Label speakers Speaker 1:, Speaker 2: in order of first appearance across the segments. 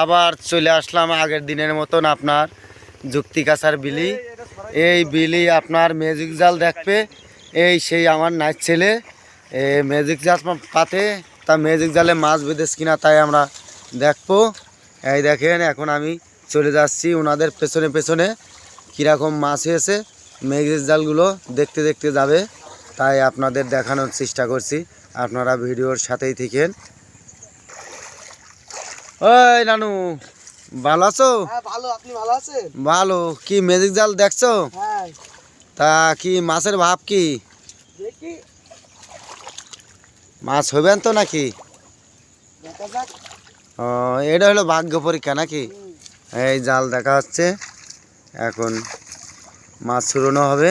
Speaker 1: আবার চলে আসলাম আগের দিনের মতন আপনার যুক্তি কাছার বিলি। এই বিলি আপনার ম্যাজিক জাল দেখবে, এই সেই আমার নাচ ছেলে। ম্যাজিক জাল পাতে, তা ম্যাজিক জালে মাছ বেঁধেছে কিনা তাই আমরা দেখব। এই দেখেন, এখন আমি চলে যাচ্ছি ওনাদের পেছনে পেছনে। কীরকম মাছ হয়েছে, ম্যাজিক জালগুলো দেখতে দেখতে যাবে। তাই আপনাদের দেখানোর চেষ্টা করছি, আপনারা ভিডিওর সাথেই থাকেন। ওই নানু ভালো আছো?
Speaker 2: হ্যাঁ ভালো। আপনি ভালো আছেন?
Speaker 1: ভালো। কি ম্যাজিক জাল দেখছ?
Speaker 2: হ্যাঁ।
Speaker 1: তা কি মাছের ভাব কি? মাছ হবেন তো নাকি? ও এটা হলো ভাগ্য পরীক্ষা নাকি? এই জাল দেখা হচ্ছে। এখন মাছ ছুড়ানো হবে।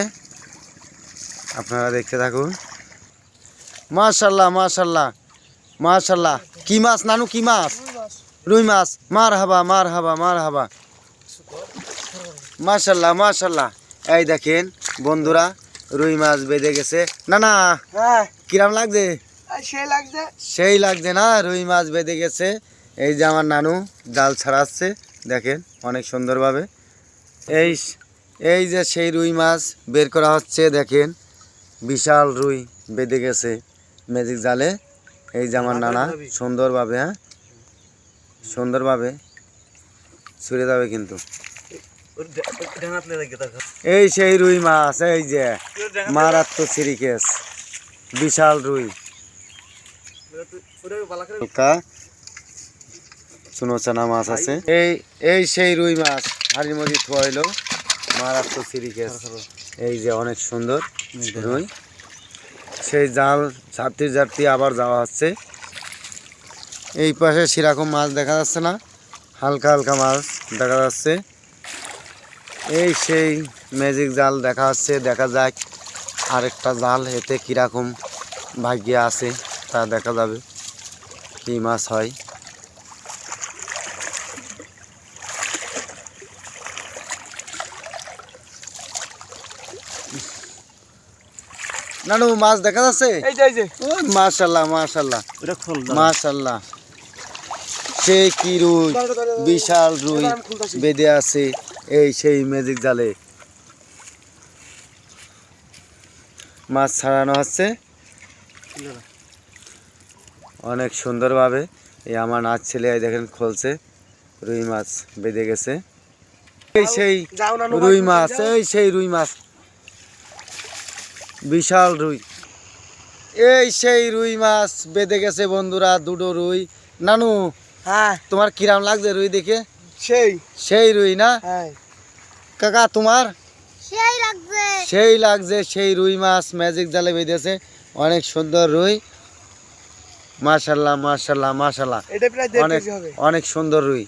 Speaker 1: আপনারা দেখতে থাকুন। মাশাল্লাহ মাশাল্লাহ মাশাল্লাহ। কি মাছ নানু কি মাছ? রুই মাছ মার হাবা মার হাবা মার হাবা মাশাল্লাহ মাশাল্লাহ। এই দেখেন বন্ধুরা রুই মাছ বেঁধে গেছে। না না
Speaker 2: হ্যাঁ।
Speaker 1: কিরাম লাগছে?
Speaker 2: আর সে লাগছে।
Speaker 1: সেই লাগছে না রুই মাছ বেঁধে গেছে। এই যে আমার নানু জাল ছাড়াচ্ছে। দেখেন অনেক সুন্দরভাবে। এই এই যে সেই রুই মাছ বের করা হচ্ছে দেখেন বিশাল রুই বেঁধে গেছে। ম্যাজিক জালে। এই যে আমার নানা সুন্দরভাবে হ্যাঁ? সুন্দরভাবে ছুড়ে যাবে কিন্তু। এই সেই রুই মাছ এই যে মারাত্মক সিরিকেস বিশাল রুই। চুনোচানা মাছ আছে। এই এই সেই রুই মাছ হাড়ির মধ্যে থোয়া হইল মারাত্মক সিরিকেস এই যে অনেক সুন্দর রুই। সেই জাল ঝাড়তে ঝাড়তে আবার যাওয়া হচ্ছে। এই পাশে সেরকম মাছ দেখা যাচ্ছে না হালকা হালকা মাছ দেখা যাচ্ছে। এই সেই ম্যাজিক জাল দেখা যাচ্ছে দেখা যাক আরেকটা জাল এতে কীরকম ভাগ্যে আছে তা দেখা যাবে কি মাছ হয়। নানু মাছ দেখা যাচ্ছে? মাশাল্লাহ মাশাল্লাহ। মাশাল্লাহ। সে কি রুই? বিশাল রুই বেঁধে আছে এই সেই ম্যাজিক জালে। মাছ ছাড়ানো হচ্ছে। অনেক সুন্দরভাবে এই আমার নাচ ছেলে দেখেন খুলছে, রুই মাছ বেঁধে গেছে। এই সেই রুই
Speaker 2: মাছ,
Speaker 1: এই সেই রুই মাছ। বিশাল রুই। এই সেই রুই মাছ বেঁধে গেছে বন্ধুরা, দুটো রুই। নানু
Speaker 2: হ্যাঁ।
Speaker 1: তোমার কিরাম লাগছে রুই দেখে?
Speaker 2: সেই।
Speaker 1: সেই রুই না?
Speaker 2: হ্যাঁ।
Speaker 1: কাকা তোমার?
Speaker 3: সেই লাগছে।
Speaker 1: সেই লাগছে সেই রুই মাছ ম্যাজিক জালে বেঁধেছে। অনেক সুন্দর রুই। মাশাল্লাহ মাশাল্লাহ মাশাল্লাহ।
Speaker 2: এটা প্রায় দেড়
Speaker 1: অনেক অনেক সুন্দর রুই।